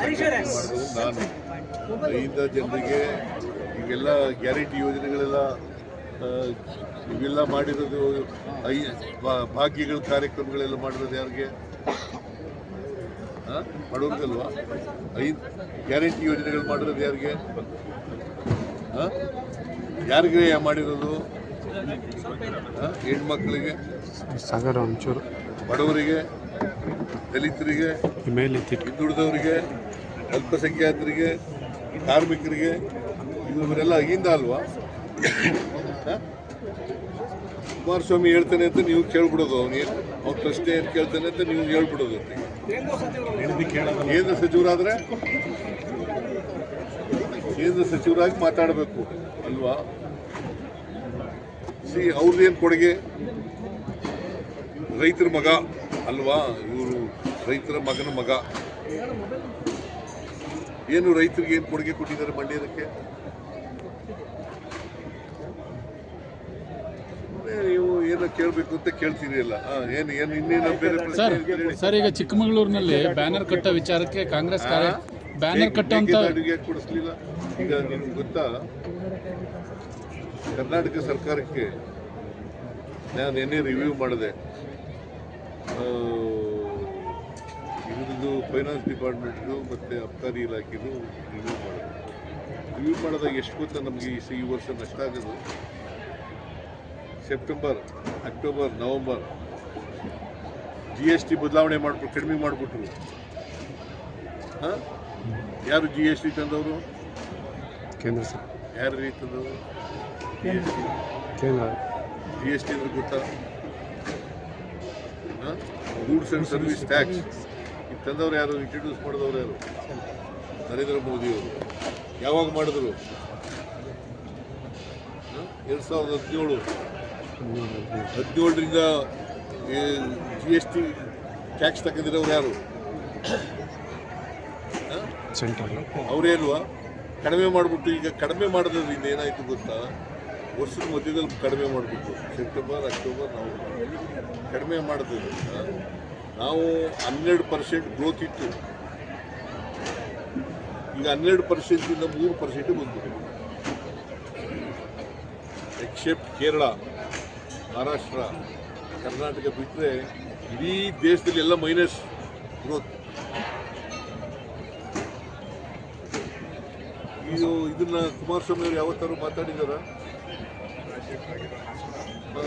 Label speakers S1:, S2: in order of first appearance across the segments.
S1: ಸಂಘಟನೆ ಮಾಡಿರೋದು ನಾನು ರೈತ ಜನರಿಗೆ ಈಗೆಲ್ಲ ಗ್ಯಾರಂಟಿ ಯೋಜನೆಗಳೆಲ್ಲ ಇವೆಲ್ಲ ಮಾಡಿರೋದು ಐ ಭಾಗ್ಯಗಳ ಕಾರ್ಯಕ್ರಮಗಳೆಲ್ಲ ಮಾಡಿರೋದು ಯಾರಿಗೆ? ಐ ಐದು ಗ್ಯಾರಂಟಿ ಯೋಜನೆಗಳು ಮಾಡಿರೋದು ಯಾರಿಗೆ? ಹಾಂ ಯಾರಿಗೆ ಮಾಡಿರೋದು? ಹಾಂ ಹೆಣ್ಮಕ್ಳಿಗೆ?
S2: ಸಾಗರ ಒಂಚೂರು.
S1: ಬಡವರಿಗೆ? ದಲಿತರಿಗೆ ಹಿಂದುಳಿದವರಿಗೆ ಅಲ್ಪಸಂಖ್ಯಾತರಿಗೆ ಕಾರ್ಮಿಕರಿಗೆ ಇವರೆಲ್ಲ ಅಗಿಂದ ಅಲ್ವಾ? ಕುಮಾರಸ್ವಾಮಿ ಹೇಳ್ತಾನೆ ಅಂತ ನೀವು ಕೇಳ್ಬಿಡೋದು ಅವನೇನು ಅವ್ನ ಪ್ರಶ್ನೆ ಏನು ಕೇಳ್ತಾನೆ ಅಂತ ನೀವು ಹೇಳ್ಬಿಡೋದು ಕೇಂದ್ರ ಸಚಿವರಾದರೆ? ಕೇಂದ್ರ ಸಚಿವರಾಗಿ ಮಾತಾಡಬೇಕು ಅಲ್ವಾ? ಸಿ ಅವ್ರದ್ದೇನು ಕೊಡುಗೆ? ರೈತರ ಮಗ ಅಲ್ವಾ? ರೈತರ ಮಗನ ಮಗ. ಏನು ರೈತರಿಗೆ ಏನು ಕೊಡುಗೆ ಕೊಟ್ಟಿದ್ದಾರೆ ಮಂಡ್ಯದಕ್ಕೆ ನೀವು ಏನೋ ಕೇಳಬೇಕು ಅಂತ ಕೇಳ್ತೀರಿ ಇಲ್ಲ ಏನು ಏನು ಇನ್ನೇನು ಬೇರೆ ಪ್ರಶ್ನೆ
S3: ಸರ್ ಈಗ ಚಿಕ್ಕಮಗಳೂರಿನಲ್ಲಿ ಬ್ಯಾನರ್ ಕಟ್ಟ ವಿಚಾರಕ್ಕೆ ಕಾಂಗ್ರೆಸ್ ಕಾರ್ಯ ಬ್ಯಾನರ್
S1: ಕಟ್ಟಂತ ಅಡುಗೆ ಕೊಡಿಸ್ಲಿಲ್ಲ. ಈಗ ನಿಮ್ಗೆ ಗೊತ್ತಾ? ಕರ್ನಾಟಕ ಸರ್ಕಾರಕ್ಕೆ ನಾನು ನಿನ್ನೆ ರಿವ್ಯೂ ಮಾಡಿದೆ. ಫೈನಾನ್ಸ್ ಡಿಪಾರ್ಟ್ಮೆಂಟ್ದು ಮತ್ತು ಅಬ್ಕಾರಿ ಇಲಾಖೆದು ರಿವ್ಯೂ ಮಾಡೋದು. ರಿವ್ಯೂ ಮಾಡಿದಾಗ ಎಷ್ಟು ಗೊತ್ತ ನಮಗೆ ಈ ಸ- ಈ ವರ್ಷ ನಷ್ಟ ಆಗೋದು? September October November G S T ಬದಲಾವಣೆ ಮಾಡಿಕೊಟ್ಟು ಕಡಿಮೆ ಮಾಡಿಬಿಟ್ರು. ಹಾಂ? ಯಾರು ಜಿ ಎಸ್ ಟಿ ತಂದವರು?
S2: ಕೇಂದ್ರ ಸರ್.
S1: ಯಾರು ರೀ ತಂದವರು? ಜಿ ಎಸ್ ಟಿ
S2: ಕೇಂದ್ರ.
S1: ಜಿ ಎಸ್ ಟಿ ಅಂದ್ರೆ ಗೊತ್ತಾ? ಗೂಡ್ಸ್ ಆ್ಯಂಡ್ ಸರ್ವಿಸ್ ಟ್ಯಾಕ್ಸ್ ತಂದವ್ರು ಯಾರು? ಇಂಟ್ರಡ್ಯೂಸ್ ಮಾಡಿದವರು ಯಾರು? ನರೇಂದ್ರ ಮೋದಿಯವರು ಯಾವಾಗ ಮಾಡಿದ್ರು? ಎರಡು ಸಾವಿರದ ಹದಿನೇಳು. ಹದಿನೇಳರಿಂದ ಜಿ ಎಸ್ ಟಿ ಟ್ಯಾಕ್ಸ್ ತಗೊಂಡಿರೋರು ಯಾರು?
S2: ಸೆಂಟ್ರಲ್
S1: ಅವರೇ ಅಲ್ವಾ? ಕಡಿಮೆ ಮಾಡಿಬಿಟ್ಟು ಈಗ ಕಡಿಮೆ ಮಾಡೋದ್ರಿಂದ ಏನಾಯಿತು ಗೊತ್ತಾ? ವರ್ಷದ ಮಧ್ಯದಲ್ಲಿ ಕಡಿಮೆ ಮಾಡಿಬಿಟ್ಟು, ಸೆಪ್ಟೆಂಬರ್, ಅಕ್ಟೋಬರ್ ನಾವು ಕಡಿಮೆ ಮಾಡೋದ್ರಿಂದ ನಾವು ಹನ್ನೆರಡು ಪರ್ಸೆಂಟ್ ಗ್ರೋತ್ ಇತ್ತು. ಈಗ ಹನ್ನೆರಡು ಪರ್ಸೆಂಟಿಂದ ಮೂರು ಪರ್ಸೆಂಟ್ ಬಂದಿದೆ. ಎಕ್ಸೆಪ್ಟ್ ಕೇರಳ, ಮಹಾರಾಷ್ಟ್ರ, ಕರ್ನಾಟಕ ಬಿಟ್ಟರೆ ಇಡೀ ದೇಶದಲ್ಲಿ ಎಲ್ಲ ಮೈನಸ್ ಗ್ರೋತ್ ಇದು ಇದನ್ನ ಕುಮಾರಸ್ವಾಮಿ ಅವರು ಯಾವತ್ತಾರು ಮಾತಾಡಿದಾರ?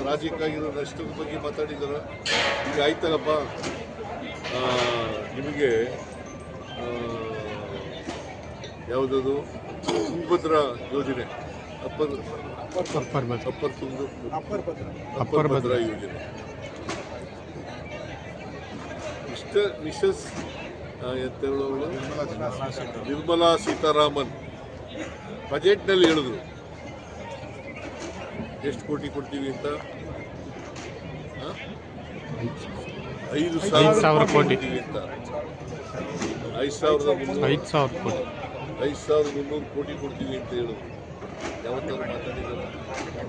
S1: ರಾಜ್ಯಕ್ಕಾಗಿರೋ ನಷ್ಟದ ಬಗ್ಗೆ ಮಾತಾಡಿದಾರ? ಈಗ ಆಯ್ತಲ್ಲಪ್ಪ. ನಿಮಗೆ ಯಾವುದದು? ತುಂಗಭದ್ರ ಯೋಜನೆ. Upper
S2: upper
S1: Tunga
S2: upper
S1: Bhadra. ಯೋಜನೆ. ಇಷ್ಟ ಮಿಸಸ್ ಆ, ಎಂತ ಹೇಳೋಳು ನಿರ್ಮಲಾ ಸೀತಾರಾಮನ್. ಬಜೆಟ್ನಲ್ಲಿ ಹೇಳಿದ್ರು. ಎಷ್ಟು ಕೋಟಿ ಕೊಡ್ತೀವಿ ಅಂತ? ಐದು
S2: ಸಾವಿರ
S1: ಸಾವಿರ
S2: ಕೋಟಿ.
S1: ಅಂತ ಐದು ಸಾವಿರದ
S2: ಐದು ಸಾವಿರ ಕೋಟಿ.
S1: ಐದು ಸಾವಿರದ ಮುನ್ನೂರು ಕೋಟಿ ಕೊಡ್ತೀವಿ ಅಂತ ಹೇಳಿದ್ರು ಯಾವತ್ತಾದ್ರು ಮಾತಾಡಿದ್ದಾರೆ?